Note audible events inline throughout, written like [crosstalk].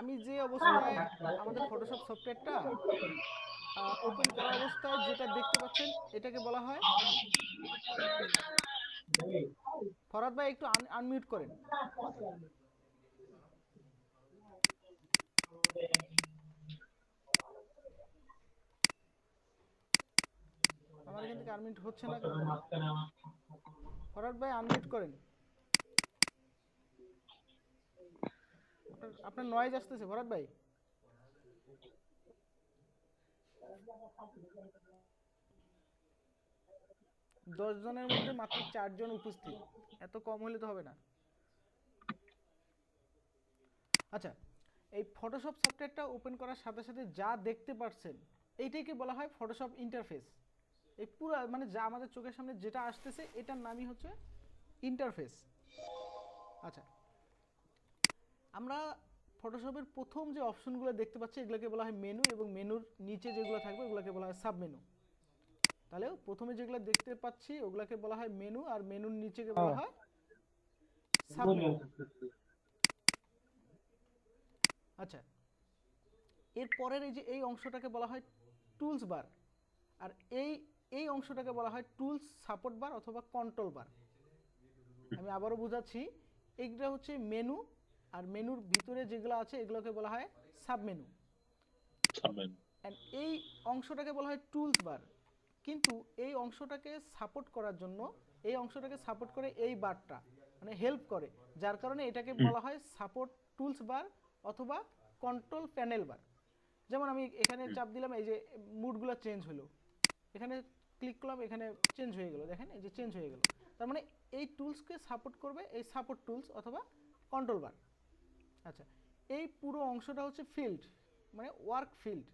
আমি যে অবস্থায় আমাদের ফটোশপ সফটওয়্যারটা ওপেন করা অবস্থায় যেটা দেখতে পাচ্ছেন এটাকে বলা হয় ফরাদ ভাই একটু আনমিউট করেন। আমার এখান থেকে আনমিউট হচ্ছে না ফরাদ ভাই আনমিউট করেন। আপনার আপনার নয়েজ আসতেছে ভরত ভাই। দশ জনের মধ্যে মাত্র চারজন উপস্থিত। এত কম হলে তো হবে না। আচ্ছা এই ফটোশপ সফটওয়্যারটা ওপেন করার সাথে সাথে যা দেখতে পাচ্ছেন এইটাকে বলা হয় ফটোশপ ইন্টারফেস এই পুরো মানে যা আমাদের চোখের সামনে যেটা আসতেছে, এটার নামই হচ্ছে ইন্টারফেস আচ্ছা আমরা ফটোশপের প্রথম যে অপশনগুলো দেখতে পাচ্ছি এগুলোকে বলা হয় মেনু এবং মেনুর নিচে যেগুলো থাকবে ওগুলোকে বলা হয় সাব মেনু তাহলে প্রথমে যেগুলো দেখতে পাচ্ছি ওগুলোকে বলা হয় মেনু আর মেনুর নিচে বলা হয়। সাব মেনু আচ্ছা। এর পরের এই যে এই অংশটাকে বলা হয় টুলস বার আর এই এই অংশটাকে বলা হয় টুলস সাপোর্ট বার অথবা কন্ট্রোল বার আমি আবারও বোঝাচ্ছি এইটা হচ্ছে মেনু আর মেনুর ভিতরে যেগুলো আছে এগুলোকে বলা হয় সাব মেনু এই অংশটাকে বলা হয় টুলস বার। কিন্তু এই অংশটাকে সাপোর্ট করার জন্য এই অংশটাকে সাপোর্ট করে এই বারটা মানে হেল্প করে। যার কারণে এটাকে বলা হয় সাপোর্ট টুলস বার অথবা কন্ট্রোল প্যানেল বার। যেমন আমি এখানে চাপ দিলাম এই যে মুডগুলো চেঞ্জ হলো। এখানে ক্লিক করলাম এখানে চেঞ্জ হয়ে গেল। দেখেন এই যে চেঞ্জ হয়ে গেল। তার মানে এই টুলসকে সাপোর্ট করবে এই সাপোর্ট টুলস অথবা কন্ট্রোল বার। আচ্ছা এই পুরো অংশটা হচ্ছে ফিল্ড মানে ওয়ার্ক ফিল্ড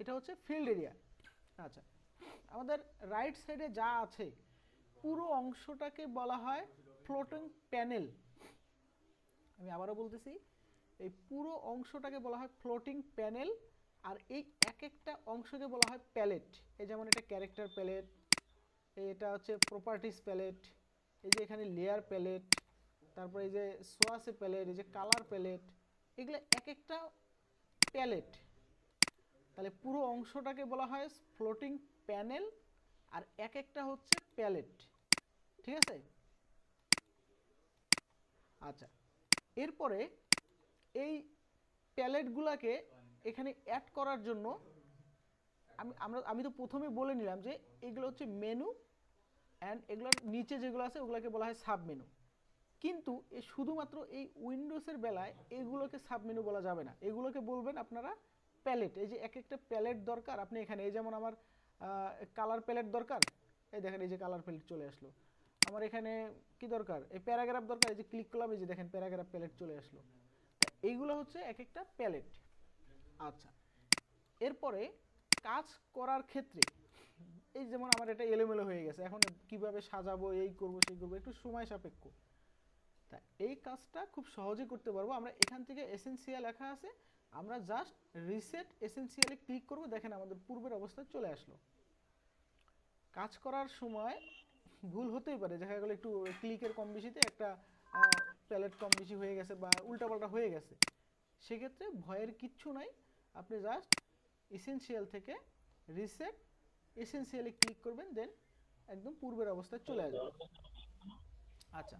এটা হচ্ছে ফিল্ড এরিয়া আচ্ছা আমাদের রাইট সাইডে যা আছে, পুরো অংশটাকে বলা হয় ফ্লোটিং প্যানেল আমি আবারও বলতেছি, এই পুরো অংশটাকে বলা হয় ফ্লোটিং প্যানেল আর এই এক একটা অংশকে বলা হয় প্যালেট এই যেমন এটা ক্যারেক্টার প্যালেট এটা হচ্ছে প্রপার্টিস প্যালেট এই যে এখানে লেয়ার প্যালেট তারপরে এই যে সোয়াসে প্যালেট, এই যে কালার প্যালেট, এগুলো এক একটা প্যালেট। তাহলে পুরো অংশটাকে বলা হয় ফ্লোটিং প্যানেল আর এক একটা হচ্ছে প্যালেট। ঠিক আছে? আচ্ছা এরপরে এই প্যালেটগুলোকে এখানে অ্যাড করার জন্য আমি, আমরা, আমি তো প্রথমে বলে নিলাম যে এগুলো হচ্ছে মেনু অ্যান্ড এগুলোর নিচে যেগুলো আছে ওগুলোকে বলা হয় সাব মেনু কিন্তু এ শুধুমাত্র এই উইন্ডোজের বেলায় এগুলোকে সাব মেনু বলা যাবে না। এগুলোকে বলবেন আপনারা প্যালেট। এই যে এক একটা প্যালেট দরকার। আপনি এখানে এই যেমন আমার কালার প্যালেট দরকার? এই দেখেন, এই যে কালার প্যালেট চলে আসলো। আমার এখানে কি দরকার? এই প্যারাগ্রাফ দরকার। এই যে ক্লিক করলাম, এই যে দেখেন প্যারাগ্রাফ প্যালেট চলে আসলো। এইগুলো হচ্ছে এক একটা প্যালেট। আচ্ছা এরপরে কাজ করার ক্ষেত্রে, এই যেমন আমার এটা এলোমেলো হয়ে গেছে। এখন কীভাবে সাজাবো, এই করব, সেই করব, একটু সময় সাপেক্ষ। তা এই কাজটা খুব সহজে করতে পারব। আমরা এখান থেকে এসেন্সিয়াল লেখা আছে। আমরা জাস্ট রিসেট এসেন্সিয়ালে ক্লিক করব। দেখেন আমাদের পূর্বের অবস্থায় চলে আসলো। কাজ করার সময় ভুল হতেই পারে। দেখা গেলো একটু ক্লিকের কম বেশিতে একটা প্যালেট কম বেশি হয়ে গেছে বা উল্টাপাল্টা হয়ে গেছে। সেক্ষেত্রে ভয়ের কিচ্ছু নাই। আপনি জাস্ট এসেন্সিয়াল থেকে রিসেট এসেন্সিয়ালি ক্লিক করবেন। দেন একদম পূর্বের অবস্থায় চলে আসবে। আচ্ছা।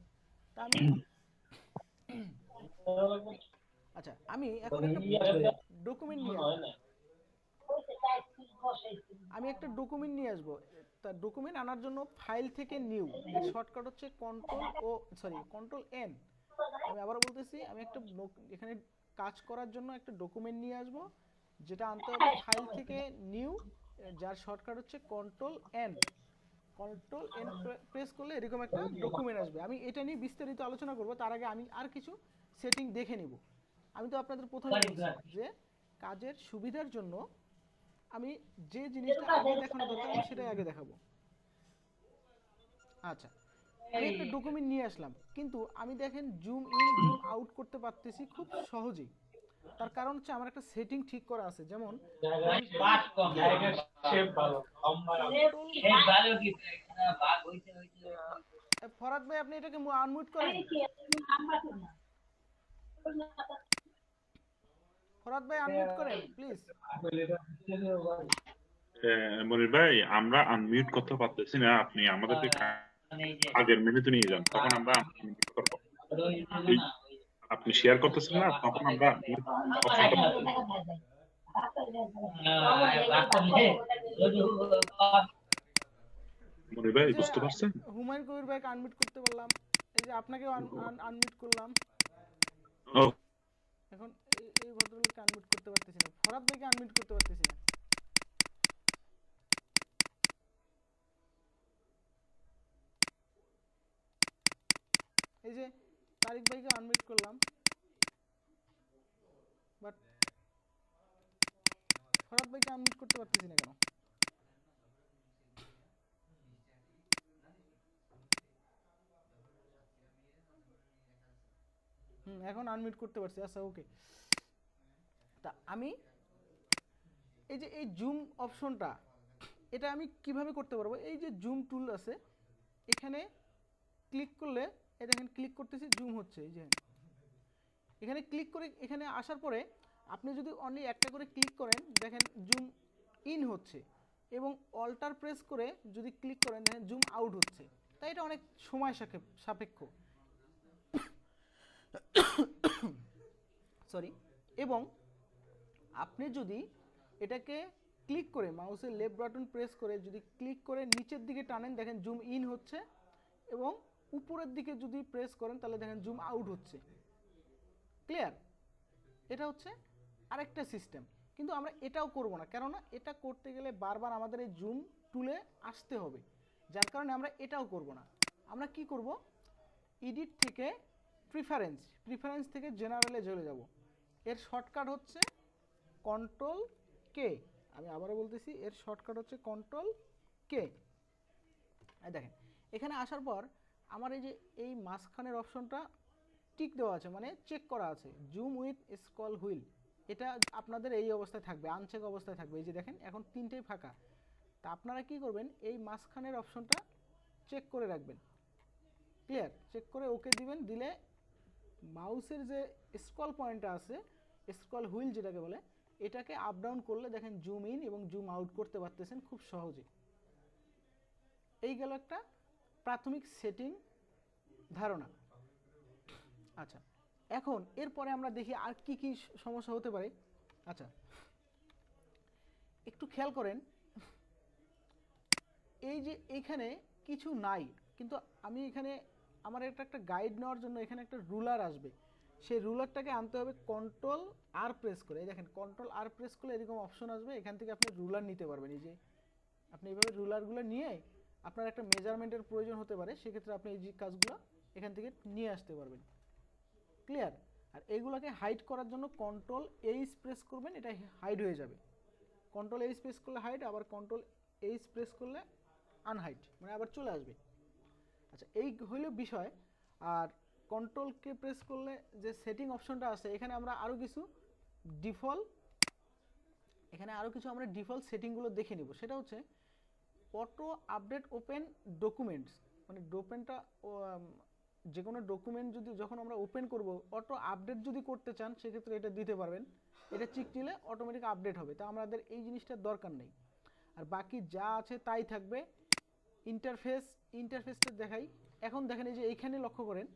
আচ্ছা আমি এখন একটা ডকুমেন্ট নিয়ে আমি একটা ডকুমেন্ট নিয়ে আসব। তা ডকুমেন্ট আনার জন্য ফাইল থেকে নিউ এর শর্টকাট হচ্ছে control O sorry control N আমি আবার বলতেছি, আমি একটা এখানে কাজ করার জন্য একটা ডকুমেন্ট নিয়ে আসব, যেটা আনতে হবে ফাইল থেকে নিউ যার শর্টকাট হচ্ছে control N control N press করলে এরকম একটা ডকুমেন্ট আসবে। আমি এটা নিয়ে বিস্তারিত আলোচনা করব তার আগে আমি আর কিছু সেটিং দেখে নিব। আমি তো আপনাদের প্রথমে বলছি যে কাজের সুবিধার জন্য আমি যে জিনিসটা আগে দেখানো দরকার আমি সেটাই আগে দেখাবো। আচ্ছা আমি একটা ডকুমেন্ট নিয়ে আসলাম। কিন্তু আমি দেখেন জুম ইন জুম আউট করতে পারতেছি খুব সহজেই। তার কারণ হচ্ছে আমার একটা সেটিং ঠিক করা আছে। যেমন ফরাদ ভাই আপনি এটাকে আনমিউট করেন। ফরাদ ভাই আনমিউট করেন প্লিজ মনির ভাই আমরা আনমিউট করতে পারতেছি না। আপনি আমাদেরকে আগের মিনিটে নিয়ে যান তখন আমরা করব। আপনি শেয়ার করতেছেন না তখন আমরা মনির ভাই বুঝতে পারছেন? হুমায়ুন কবির আনমিউট করতে বললাম। এই যে আনমিউট করলাম। এখন এই- এই ভদ্রলোককে আনমিউট করতে পারতেছি না। ফরাদ ভাইকে আনমিউট করতে পারতেছি না। এই যে তারিক ভাইকে আনমিউট করলাম। বাট ফরাদ ভাইকে আনমিউট করতে পারতেছি না কেন? হুম, এখন আনমিউট করতে পারছি। আচ্ছা ওকে তা আমি এই যে এই জুম অপশনটা এটা আমি কীভাবে করতে পারব? এই যে জুম টুল আছে, এখানে ক্লিক করলে এই দেখেন ক্লিক করতেছি জুম হচ্ছে, এই যে। এখানে ক্লিক করে, এখানে আসার পরে আপনি যদি অনলি একটা করে ক্লিক করেন, দেখেন জুম ইন হচ্ছে এবং অল্টার প্রেস করে যদি ক্লিক করেন, দেখেন জুম আউট হচ্ছে। তাই এটা অনেক সময় সাপে- সাপেক্ষ। সরি এবং আপনি যদি এটাকে ক্লিক করে মাউসের লেফট বাটন প্রেস করে যদি ক্লিক করে নিচের দিকে টানেন, দেখেন জুম ইন হচ্ছে এবং উপরের দিকে যদি প্রেস করেন, তাহলে দেখেন জুম আউট হচ্ছে। ক্লিয়ার এটা হচ্ছে আরেকটা সিস্টেম কিন্তু আমরা এটাও করব না। কেননা এটা করতে গেলে বারবার আমাদের এই জুম টুলে আসতে হবে। যার কারণে আমরা এটাও করব না। আমরা কি করব? এডিট থেকে প্রিফারেন্স প্রিফারেন্স থেকে জেনারেলে চলে যাব। এর শর্টকাট হচ্ছে কন্ট্রোল কে আমি আবারও বলতেছি, এর শর্টকাট হচ্ছে কন্ট্রোল কে দেখেন, এখানে আসার পর আমার এই যে এই মাঝখানের অপশনটা টিক দেওয়া আছে মানে চেক করা আছে। জুম উইথ স্কল হুইল, এটা আপনাদের এই অবস্থায় থাকবে, আনচেক অবস্থায় থাকবে। এই যে দেখেন, এখন তিনটেই ফাঁকা। তা আপনারা কি করবেন, এই মাঝখানের অপশনটা চেক করে রাখবেন। ক্লিয়ার? চেক করে ওকে দিবেন, দিলে মাউসের যে স্কল পয়েন্টটা আছে, স্কল হুইল যেটাকে বলে, এটাকে আপ ডাউন করলে দেখেন জুম ইন এবং জুম আউট করতে পারতেছেন খুব সহজে। এই গেল একটা প্রাথমিক সেটিং ধারণা। আচ্ছা এখন এরপরে আমরা দেখি আর কি কি সমস্যা হতে পারে। আচ্ছা একটু খেয়াল করেন, এই যে এখানে কিছু নাই, কিন্তু আমি এখানে আমার একটা একটা গাইড নেওয়ার জন্য এখানে একটা রুলার আসবে। সেই রুলারটাকে আনতে হবে কন্ট্রোল আর প্রেস করে। এই দেখেন কন্ট্রোল আর প্রেস করলে এরকম অপশন আসবে। এখান থেকে আপনি রুলার নিতে পারবেন। এই যে আপনি এইভাবে রুলারগুলো নিয়ে আপনার একটা মেজারমেন্টের প্রয়োজন হতে পারে, সেক্ষেত্রে আপনি এই যে কাজগুলো এখান থেকে নিয়ে আসতে পারবেন। ক্লিয়ার আর এইগুলোকে হাইড করার জন্য কন্ট্রোল এইচ প্রেস করবেন, এটা হাইড হয়ে যাবে। কন্ট্রোল এইচ প্রেস করলে হাইড আবার কন্ট্রোল এইচ প্রেস করলে আনহাইড মানে আবার চলে আসবে। আচ্ছা এই হইল বিষয়। আর কন্ট্রোলকে প্রেস করলে যে সেটিং অপশনটা আছে, এখানে আমরা আরও কিছু ডিফল্ট এখানে আরও কিছু আমরা ডিফল্ট সেটিংগুলো দেখে নিব। সেটা হচ্ছে অটো আপডেট ওপেন ডকুমেন্টস মানে ডোপেনটা যে কোনো ডকুমেন্ট যদি যখন আমরা ওপেন করব, অটো আপডেট যদি করতে চান, সেক্ষেত্রে এটা দিতে পারবেন। এটা চিক দিলে অটোমেটিক আপডেট হবে। তা আমাদের এই জিনিসটার দরকার নেই। আর বাকি যা আছে তাই থাকবে। ইন্টারফেস, ইন্টারফেসটা দেখাই। এখন দেখেন এই যে এইখানে লক্ষ্য করেন,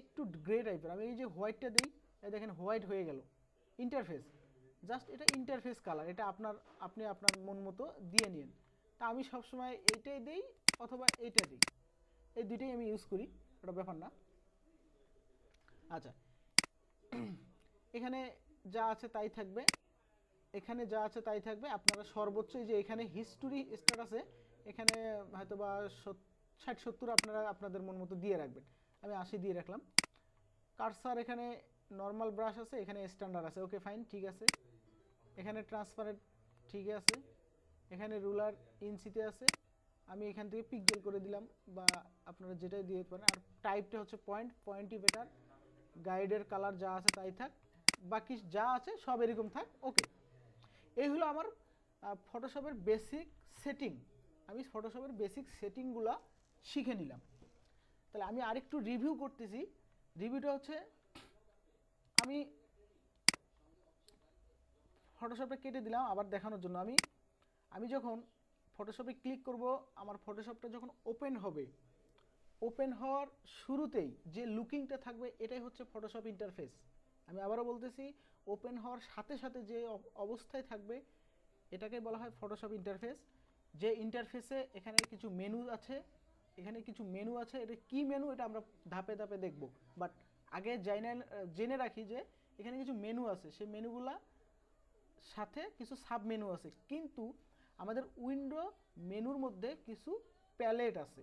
একটু গ্রে টাইপের। আমি এই যে হোয়াইটটা দিই দেখেন হোয়াইট হয়ে গেল। ইন্টারফেস, জাস্ট এটা ইন্টারফেস কালার। এটা আপনার, আপনি আপনার মন মতো দিয়ে নিন। তা আমি সবসময় এইটাই দিই অথবা এইটা দিই। এই দুইটাই আমি ইউজ করি, ওটা ব্যাপার না। আচ্ছা। [clears throat] এখানে যা আছে তাই থাকবে। এখানে যা আছে তাই থাকবে। আপনারা সর্বোচ্চ যে এখানে হিস্টোরি স্ট্যাটাসে এখানে হয়তো বা ষাট, সত্তর আপনারা আপনাদের মন মতো দিয়ে রাখবেন। আমি আশি দিয়ে রাখলাম। কারসার এখানে নর্মাল ব্রাশ আছে, এখানে স্ট্যান্ডার্ড আছে। ওকে ফাইন ঠিক আছে। এখানে ট্রান্সপারেন্ট ঠিক আছে। এখানে রুলার ইঞ্চিতে আছে। আমি এখান থেকে পিকজেল করে দিলাম বা আপনারা যেটাই দিয়ে পারেন। আর টাইপটা হচ্ছে পয়েন্ট পয়েন্টই বেটার গাইডের কালার যা আছে তাই থাক। বাকি যা আছে সব এরকম থাক ওকে এই হলো আমার ফটোশপের বেসিক সেটিং আমি ফটোশপের বেসিক সেটিংগুলো শিখে নিলাম। তাহলে আমি আরেকটু রিভিউ করতেছি। রিভিউটা হচ্ছে, আমি ফটোশপে কেটে দিলাম, আবার দেখানোর জন্য। আমি আমি যখন ফটোশপে ক্লিক করব, আমার ফটোশপটা যখন ওপেন হবে ওপেন হওয়ার শুরুতেই যে লুকিংটা থাকবে, এটাই হচ্ছে ফটোশপ ইন্টারফেস আমি আবারও বলতেছি ওপেন হওয়ার সাথে সাথে যে অব- অবস্থায় থাকবে, এটাকে বলা হয় ফটোশপ ইন্টারফেস যে ইন্টারফেসে এখানে কিছু মেনু আছে, এখানে কিছু মেনু আছে, এটা কি মেনু এটা আমরা ধাপে ধাপে দেখব। বাট আগে জেনে জেনে রাখি যে এখানে কিছু মেনু আছে, সেই মেনুগুলা সাথে কিছু সাব মেনু আছে। কিন্তু আমাদের উইন্ডো মেনুর মধ্যে কিছু প্যালেট আছে।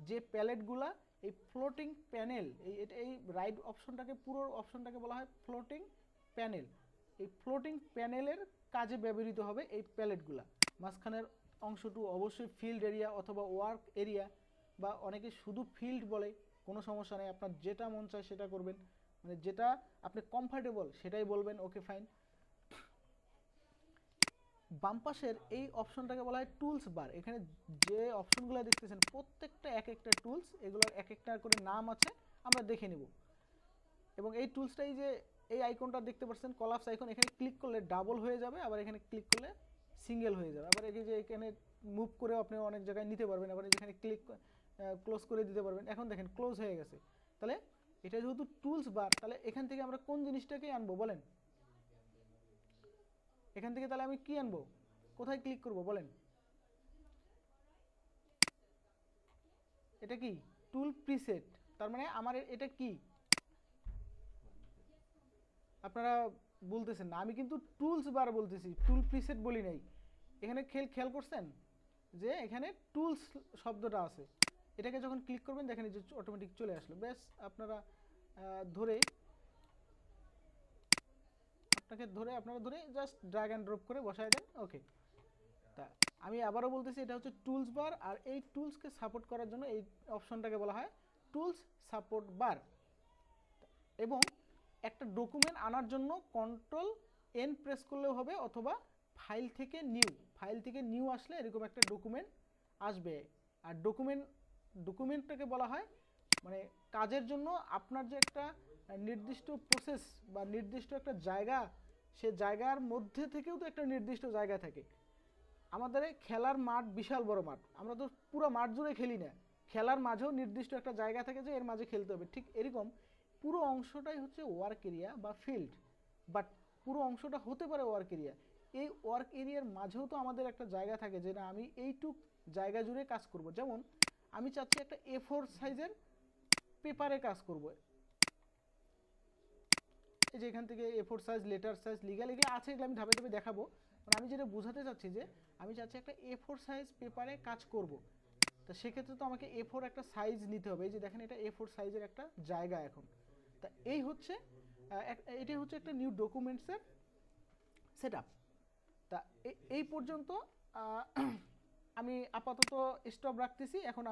যে প্যালেটগুলা এই ফ্লোটিং প্যানেল, এই এটা- এই রাইট অপশনটাকে, পুরো অপশনটাকে বলা হয় ফ্লোটিং প্যানেল। এই ফ্লোটিং প্যানেলের কাজে ব্যবহৃত হবে এই প্যালেটগুলা। মাঝখানের অংশটু অবশ্যই ফিল্ড এরিয়া অথবা ওয়ার্ক এরিয়া বা অনেকে শুধু ফিল্ড বলে, কোনো সমস্যা নেই, আপনার যেটা মন চায় সেটা করবেন। মানে যেটা আপনি কমফর্টেবল সেটাই বলবেন ওকে ফাইন বাম পাশের এই অপশনটাকে বলা হয় টুলস বার এখানে যে অপশনগুলো দেখতেছেন, প্রত্যেকটা এক একটা টুলস এগুলোর এক একটা করে নাম আছে, আমরা দেখে নেব। এবং এই টুলসটাই যে এই আইকনটা দেখতে পাচ্ছেন কলাপস আইকন এখানে ক্লিক করলে ডাবল হয়ে যাবে, আবার এখানে ক্লিক করলে সিঙ্গেল হয়ে যাবে। আবার এই যে এখানে মুভ করেও আপনি অনেক জায়গায় নিতে পারবেন, আবার যেখানে ক্লিক ক্লোজ করে দিতে পারবেন। এখন দেখেন ক্লোজ হয়ে গেছে। তাহলে এটা যেহেতু টুলস বার তাহলে এখান থেকে আমরা কোন জিনিসটাকে আনব বলেন? এখান থেকে তাহলে আমি কি আনব? কোথায় ক্লিক করব? বলেন। এটা কি? টুল প্রিসেট তার মানে আমার এটা কি? আপনারা বলতেছেন না। আমি কিন্তু টুলস বার বলতেছি। টুল প্রিসেট বলি নাই। এখানে খেল খেয়াল করছেন? যে এখানে টুলস শব্দটা আছে। এটাকে যখন ক্লিক করবেন দেখেন যে অটোমেটিক চলে আসলো। ব্যাস, আপনারা ধরে আপনাকে ধরে আপনারা ধরে জাস্ট ড্র্যাগ অ্যান্ড ড্রপ করে বসায় দেন ওকে তা আমি আবারও বলতেছি, এটা হচ্ছে টুলস বার আর এই টুলসকে সাপোর্ট করার জন্য এই অপশনটাকে বলা হয় টুলস সাপোর্ট বার এবং একটা ডকুমেন্ট আনার জন্য কন্ট্রোল এন প্রেস করলেও হবে অথবা ফাইল থেকে নিউ ফাইল থেকে নিউ আসলে এরকম একটা ডকুমেন্ট আসবে। আর ডকুমেন্ট ডকুমেন্টটাকে বলা হয় মানে কাজের জন্য আপনার যে একটা নির্দিষ্ট প্রসেস বা নির্দিষ্ট একটা জায়গা, সে জায়গার মধ্যে থেকেও তো একটা নির্দিষ্ট জায়গা থাকে। আমাদের খেলার মাঠ বিশাল বড় মাঠ। আমরা তো পুরো মাঠ জুড়ে খেলি না। খেলার মাঝেও নির্দিষ্ট একটা জায়গা থাকে যে এর মাঝে খেলতে হবে। ঠিক এরকম পুরো অংশটাই হচ্ছে ওয়ার্ক এরিয়া বা ফিল্ড বাট পুরো অংশটা হতে পারে ওয়ার্ক এরিয়া এই ওয়ার্ক এরিয়ার মাঝেও তো আমাদের একটা জায়গা থাকে যে না, আমি এইটুক জায়গা জুড়ে কাজ করব। যেমন, আমি চাচ্ছি একটা এ ফোর সাইজের পেপারে কাজ করব। এই যে এখান থেকে A four size letter size legal এগুলো আছে, এগুলো আমি ধাপে ধাপে দেখাবো। মানে আমি যেটা বোঝাতে চাচ্ছি যে, আমি চাচ্ছি একটা এ ফোর সাইজ পেপারে কাজ করব। তো সেক্ষেত্রে তো আমাকে এ ফোর একটা সাইজ নিতে হবে। এই যে দেখেন, এটা এ ফোর সাইজের একটা জায়গা এখন। তা এই হচ্ছে এটাই হচ্ছে একটা নিউ ডকুমেন্টসের সেট আপ তা এই পর্যন্ত [clears throat] আমি আপাতত স্টপ রাখতেছি। এখন